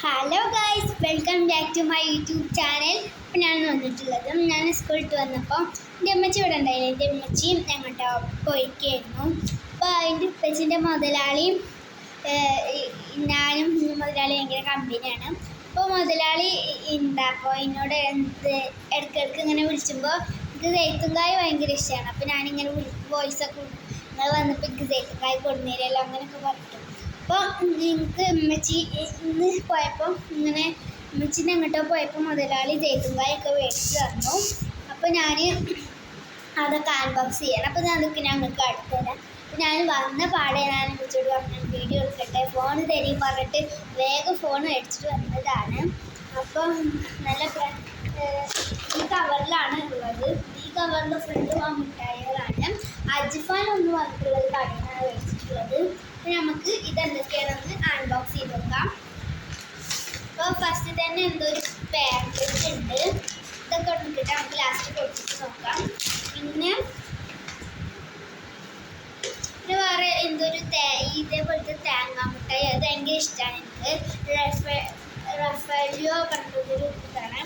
Hello guys welcome back to my YouTube channel ഇപ്പം ഞാൻ വന്നിട്ടുള്ളത് ഞാൻ സ്കൂളിൽ വന്നപ്പോൾ എന്റെ അമ്മച്ചി ഇവിടെ ഉണ്ടായില്ല എന്റെ അമ്മച്ചിയും ഞങ്ങളുടെ പോയിക്കായിരുന്നു അപ്പോൾ അതിന്റെ ഉപ്പച്ചിന്റെ മുതലാളിയും ഞാനും മുതലാളി ഭയങ്കര കമ്പനിയാണ് അപ്പോൾ മുതലാളി എന്താ അപ്പോൾ എന്നോട് എന്ത് ഇടയ്ക്കിടയ്ക്ക് ഇങ്ങനെ വിളിച്ചുമ്പോൾ എനിക്ക് ജെയ്ത്തുങ്കായ് ഭയങ്കര ഇഷ്ടമാണ് അപ്പോൾ ഞാനിങ്ങനെ വോയിസ് ഒക്കെ നിങ്ങൾ വന്നപ്പോൾ എനിക്ക് ജെയ്ത്തുങ്കായ് കൊടുന്നേരല്ലോ അങ്ങനെയൊക്കെ പറഞ്ഞു അപ്പോൾ നിങ്ങൾക്ക് ഉമ്മച്ചി ഇന്ന് പോയപ്പോൾ ഇങ്ങനെ ഉമ്മച്ചിന്റെ അങ്ങോട്ട് പോയപ്പോൾ മുതലാളി ജയ്ത്തുങ്കായൊക്കെ മേടിച്ച് തന്നു. അപ്പോൾ ഞാൻ അതൊക്കെ അൺബോക്സ് ചെയ്യണം അപ്പോൾ ഞാൻ അതൊക്കെ ഞങ്ങൾക്ക് അടുത്ത് തരാം. അപ്പോൾ ഞാൻ വന്ന പാടെ ഞാൻ ഉമ്മച്ചിയോട് പറഞ്ഞു വീഡിയോ എടുക്കട്ടെ. ഫോൺ തരും പറഞ്ഞിട്ട് വേഗം ഫോൺ മേടിച്ചിട്ട് വന്നതാണ്. അപ്പം നല്ല പ്ര- ഏഹ് ഈ കവറിലാണ് ഉള്ളത് ഈ കവറിന്റെ ഫ്രണ്ട് ആ മിഠായികളാണ് അജ്ഫാൻ ഒന്ന് വന്നിട്ടുള്ളത് കടയിൽ നിന്നാണ് മേടിച്ചിട്ടുള്ളത് അപ്പോൾ നമുക്ക് ഇതെന്തൊക്കെയാണെന്ന് അൺബോക്സ് ചെയ്ത് നോക്കാം അപ്പോൾ ഫസ്റ്റ് തന്നെ എന്തോ ഒരു പാക്കറ്റ് ഉണ്ട്. ഇതൊക്കെ നോക്കിയിട്ട് നമുക്ക് ലാസ്റ്റ് പൊട്ടിച്ച് നോക്കാം. പിന്നെ പിന്നെ വേറെ എന്തോ ഒരു തേ ഇതേപോലത്തെ തേങ്ങാ മിഠായി അത് ഭയങ്കര ഇഷ്ടമാണ് എനിക്ക്. റഫ പറഞ്ഞൊരു ഇതാണ്.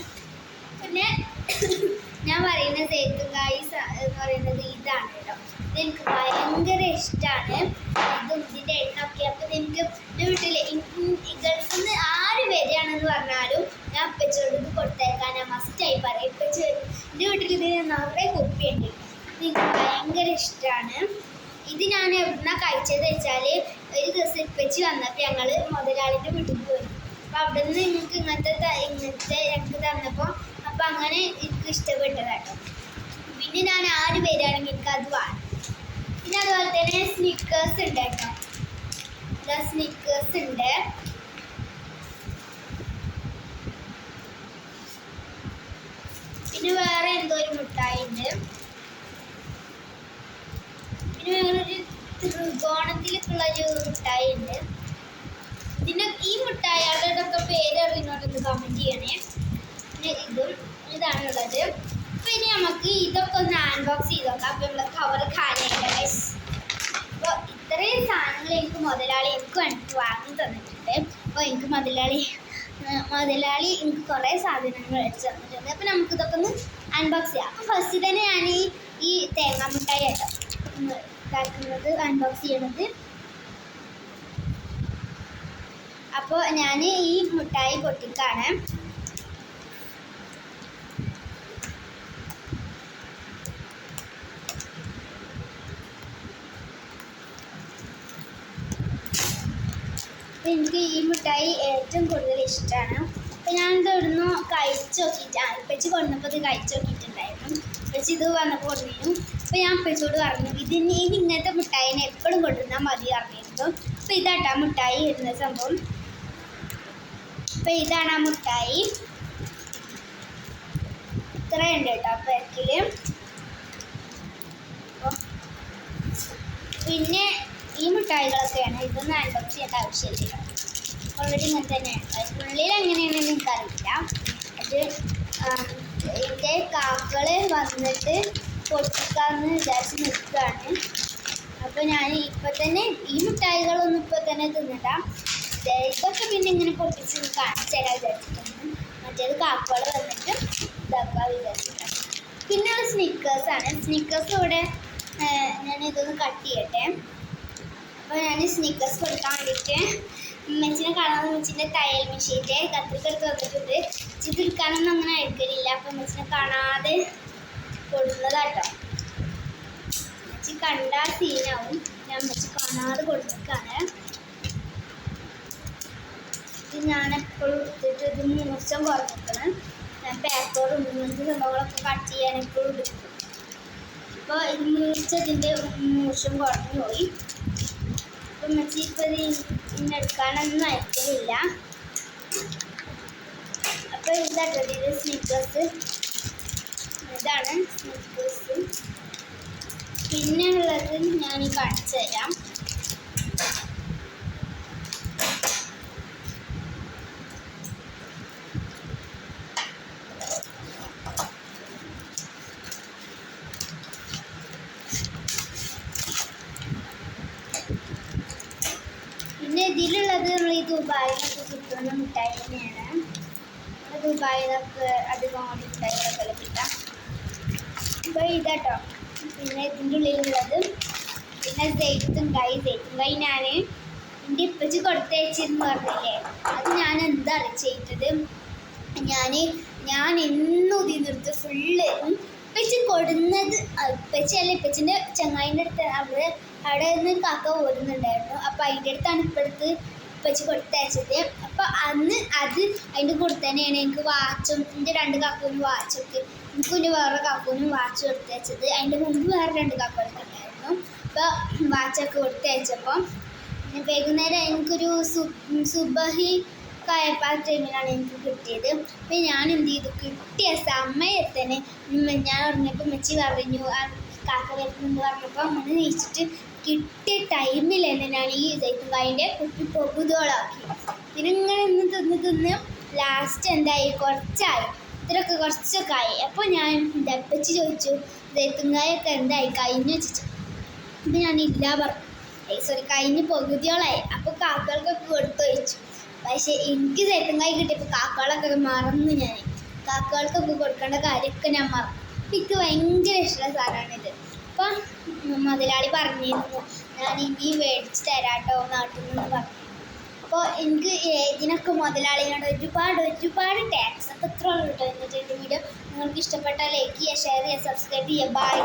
പിന്നെ ഞാൻ പറയുന്ന സേത്തുകായി എന്ന് പറയുന്നത് ഇതാണ് കേട്ടോ. ഇത് എനിക്ക് ഭയങ്കര ഇഷ്ടമാണ് ഇതും ഇതിന്റെ എണ്ണൊക്കെ. അപ്പം എനിക്ക് എന്റെ വീട്ടിൽ ഗൾഫിൽ നിന്ന് ആര് വരികയാണെന്ന് പറഞ്ഞാലും ഇത് കൊടുത്തേക്കാൻ ഞാൻ മസ്റ്റായി പറയും. ഇപ്പൊ എന്റെ വീട്ടിൽ ഇതിന് നിറയെ കുപ്പിയുണ്ട്. എനിക്ക് ഭയങ്കര ഇഷ്ടമാണ് ഇത് ഞാൻ എവിടുന്നാ കഴിച്ചത് വെച്ചാൽ ഒരു ദിവസം ഇപ്പച്ചി വന്നപ്പോൾ ഞങ്ങൾ മുതലാളിന്റെ വീട്ടിൽ പോയി. അപ്പോൾ അവിടെ നിന്ന് നിങ്ങൾക്ക് ഇങ്ങനത്തെ ഇങ്ങനത്തെ ഞങ്ങൾക്ക് തന്നപ്പോൾ അപ്പോൾ അങ്ങനെ എനിക്ക് ഇഷ്ടപ്പെട്ടതാട്ടോ. പിന്നെ ഞാൻ ആര് പേരാണെങ്കിൽ എനിക്ക് അത് വേണം. പിന്നെ അതുപോലെ തന്നെ സ്നിക്കേഴ്സ് ഉണ്ട് കേട്ടോ. സ്നിക്കേഴ്സ് ഉണ്ട് പിന്നെ വേറെ എന്തോ ഒരു മിഠായി ഉണ്ട് പിന്നെ വേറൊരു ത്രികോണത്തിലേക്കുള്ള ഒരു മിഠായി ഉണ്ട് ഇതിന്റെ ഈ മിഠായികളുടെ ഒക്കെ പേര് അറിയുന്നോട്ടൊന്ന് കമന്റ് ചെയ്യണേ. പിന്നെ ഇതും ഇതാണുള്ളത്. അപ്പൊ ഇനി നമുക്ക് ഇതൊക്കെ ഒന്ന് അൺബോക്സ് ചെയ്ത് നോക്കാം അപ്പൊ നമ്മളെ കവർ കാലിയായിട്ട് ഗൈസ് അപ്പോൾ ഇത്രയും സാധനങ്ങൾ എനിക്ക് മുതലാളി എനിക്ക് വേണ്ടി വാങ്ങി തന്നിട്ടുണ്ട്. അപ്പോൾ എനിക്ക് മുതലാളി മുതലാളി എനിക്ക് കുറേ സാധനങ്ങൾ അടിച്ചു തന്നിട്ടുണ്ട്. അപ്പോൾ നമുക്കിതൊക്കെ ഒന്ന് അൺബോക്സ് ചെയ്യാം. അപ്പം ഫസ്റ്റ് തന്നെ ഞാൻ ഈ ഈ തേങ്ങാ മിഠായി ഒന്ന് ഇതാക്കുന്നത് അൺബോക്സ് ചെയ്യണത്. അപ്പോൾ ഞാൻ ഈ മിഠായി പൊട്ടിക്കാണ്. എനിക്ക് ഈ മിഠായി ഏറ്റവും കൂടുതൽ ഇഷ്ടമാണ് അപ്പോൾ ഞാൻ ഇവിടുന്ന് കഴിച്ച് ആ ഇപ്പച്ചി കൊണ്ടുവന്നപ്പോൾ ഇത് കഴിച്ച് നോക്കിയിട്ടുണ്ടായിരുന്നു. പക്ഷെ ഇത് വന്നപ്പോൾ കൊണ്ടുവരും അപ്പോൾ ഞാൻ ഇപ്പച്ചോട് പറഞ്ഞു ഇതിന് ഇനി ഇങ്ങനത്തെ മിഠായിനെ എപ്പോഴും കൊണ്ടുവന്നാൽ മതി പറഞ്ഞിരുന്നു. അപ്പോൾ ഇതാട്ടാ മിഠായി വരുന്ന സംഭവം. അപ്പോൾ ഇതാണ് ആ മിഠായി. ഇത്രയുണ്ട് കേട്ടോ പാക്കിൽ പിന്നെ ഈ മിഠായികളൊക്കെയാണ് ഇതൊന്നും അൺബോക്സ് ചെയ്യേണ്ട ആവശ്യമില്ല. ഓൾറെഡി ഇങ്ങനെ തന്നെയാണ്. ഉള്ളിൽ എങ്ങനെയാണെന്ന് എനിക്കറിയില്ല. അത് എന്റെ കാക്കൾ വന്നിട്ട് പൊട്ടിക്കാന്ന് വിചാരിച്ച് നിൽക്കുകയാണ്. അപ്പോൾ ഞാൻ ഇപ്പം തന്നെ ഈ മിഠായികളൊന്നും ഇപ്പോൾ തന്നെ തിന്നിട്ടാം ഇതൊക്കെ പിന്നെ ഇങ്ങനെ പൊട്ടിച്ച് കാണിച്ചു തരാൻ വിചാരിച്ചിട്ടുണ്ട് മറ്റേത് കാക്കകൾ വന്നിട്ട് ഇതാക്കാൻ വിചാരിച്ചിട്ടുണ്ട് പിന്നെ ഉള്ള സ്നിക്കേഴ്സാണ് സ്നിക്കേഴ്സ് ഇവിടെ ഞാൻ ഇതൊന്ന് കട്ട് ചെയ്യട്ടെ. അപ്പോൾ ഞാൻ സ്നിക്കേഴ്സ് കൊടുക്കാൻ വേണ്ടിയിട്ട് ഉമ്മച്ചിനെ കാണാൻ ഉമ്മച്ചിന്റെ തയ്യൽ മെഷീന്റെ കത്തിക്കെടുത്ത് വന്നിട്ടുണ്ട്. ഇത് എടുക്കാനൊന്നും അങ്ങനെ എടുക്കലില്ല അപ്പോൾ അമ്മച്ചിനെ കാണാതെ കൊടുക്കുന്നതാട്ടോ അമ്മച്ചി കണ്ട സീനാവും. ഞാൻ ഉമ്മച്ചി കാണാതെ കൊടുത്തേക്കാണ് ഇത് ഞാൻ എപ്പോഴും എടുത്തിട്ട് ഇത് മൂർച്ചം കുറഞ്ഞിരിക്കണം. ഞാൻ പേപ്പറും ഇങ്ങനത്തെ സംഭവങ്ങളൊക്കെ കട്ട് ചെയ്യാൻ എപ്പോഴും എടുക്കും. അപ്പോൾ ഇത് മൂർച്ചതിന്റെ മൂർച്ചം കുറഞ്ഞു പോയി അപ്പം ഉമ്മച്ചി ഇപ്പോൾ ഇത് ഇന്ന് എടുക്കാനൊന്നും അയക്കലില്ല അപ്പോൾ ഇതാട്ടോ ഇത് സ്നീക്കേഴ്സ് ഇതാണ് സ്നീക്കേഴ്സ് പിന്നെ ഉള്ളത് ഞാൻ കാണിച്ചു തരാം പിന്നെ ഇതിലുള്ളത് നമ്മൾ ഈ ദുബായിലൊക്കെ കിട്ടുന്ന മിഠായി തന്നെയാണ്. നമ്മുടെ ദുബായിലൊക്കെ അധികം മിഠായികളൊക്കെ കിട്ടാം അപ്പോൾ ഇതാട്ടോ. പിന്നെ ഇതിന്റെ ഉള്ളിലുള്ളത്. പിന്നെ ജയിത്തും കൈ ജയിത്തും കൈ ഞാൻ എന്റെ ഇപ്പച്ചി കൊടുത്തയച്ചെന്ന് പറഞ്ഞില്ലേ? അത് ഞാൻ എന്താ ചെയ്തത് ഞാൻ ഞാൻ എന്നും ഇതിനെടുത്ത് ഫുള്ള് ഇപ്പച്ചി കൊടുന്നത് ഇപ്പച്ചി അല്ല ഇപ്പച്ചിന്റെ ചങ്ങായിന്റെ അടുത്ത് അവിടെ അവിടെ നിന്ന് കാക്ക ഓടുന്നുണ്ടായിരുന്നു. അപ്പോൾ അതിന്റെ അടുത്താണ് ഇപ്പോഴത്ത് ഉപ്പച്ചി കൊടുത്തയച്ചത്. അപ്പോൾ അന്ന് അത് അതിന്റെ കൂടെ തന്നെയാണ് എനിക്ക് വാച്ചും എന്റെ രണ്ട് കാക്കൂനും വാച്ചൊക്കെ എനിക്ക് എന്റെ വേറെ കാക്കൂനും വാച്ച് കൊടുത്തയച്ചത്. അതിന്റെ മുമ്പ് വേറെ രണ്ട് കാക്കൂനൊക്കെ ഉണ്ടായിരുന്നു. അപ്പോൾ വാച്ചൊക്കെ കൊടുത്തയച്ചപ്പോൾ വൈകുന്നേരം എനിക്കൊരു സുബഹി കായപ്പാ ടൈമിലാണ് എനിക്ക് കിട്ടിയത്. അപ്പം ഞാൻ എന്ത് ചെയ്തു? കിട്ടിയ സമയത്തന്നെ ഞാൻ പറഞ്ഞപ്പോൾ മെച്ചി പറഞ്ഞു ആ കാക്ക വരുന്നെന്ന് പറഞ്ഞപ്പോൾ അമ്മ നീച്ചിട്ട് കിട്ടിയ ടൈമിൽ തന്നെ ഞാൻ ഈ ഇതായിട്ടുകായന്റെ കുപ്പി പൊകുതോളാക്കി പിന്നെ ഇങ്ങനെ നിന്ന് തിന്ന് തിന്ന് ലാസ്റ്റ് എന്തായി? കുറച്ചായി. ഇത്രയൊക്കെ കുറച്ചൊക്കെ ആയി. അപ്പോൾ ഞാൻ ദപ്പച്ച് ചോദിച്ചു ഇതായിട്ടുകായൊക്കെ എന്തായി? കഴിഞ്ഞു? വെച്ചിട്ട് അപ്പം ഞാൻ ഇല്ല പറഞ്ഞു. സോറി കഴിഞ്ഞ് പകുതിയോളായി. അപ്പോൾ കാക്കൾ പക്ഷേ എനിക്ക് ചേട്ടങ്കായി കിട്ടിയപ്പോൾ കാക്കകളൊക്കെ മറന്നു ഞാൻ കാക്കകൾക്കൊക്കെ കൊടുക്കേണ്ട കാര്യമൊക്കെ ഞാൻ മറന്നു. അപ്പം എനിക്ക് ഭയങ്കര ഇഷ്ടമുള്ള സാധനമാണിത്. അപ്പം മുതലാളി പറഞ്ഞിരുന്നു ഞാൻ ഇനി മേടിച്ച് തരാട്ടോ നാട്ടിൽ നിന്ന് പറഞ്ഞു. അപ്പോൾ എനിക്ക് ഇതിനൊക്കെ മുതലാളിയോട് ഒരുപാട് ഒരുപാട് ടാക്സ് അപ്പോൾ ഇത്ര ഉള്ളൂ കേട്ടോ എന്നിട്ട് വീഡിയോ നിങ്ങൾക്ക് ഇഷ്ടപ്പെട്ടാൽ ലൈക്ക് ചെയ്യുക ഷെയർ ചെയ്യുക സബ്സ്ക്രൈബ് ചെയ്യുക. ബൈ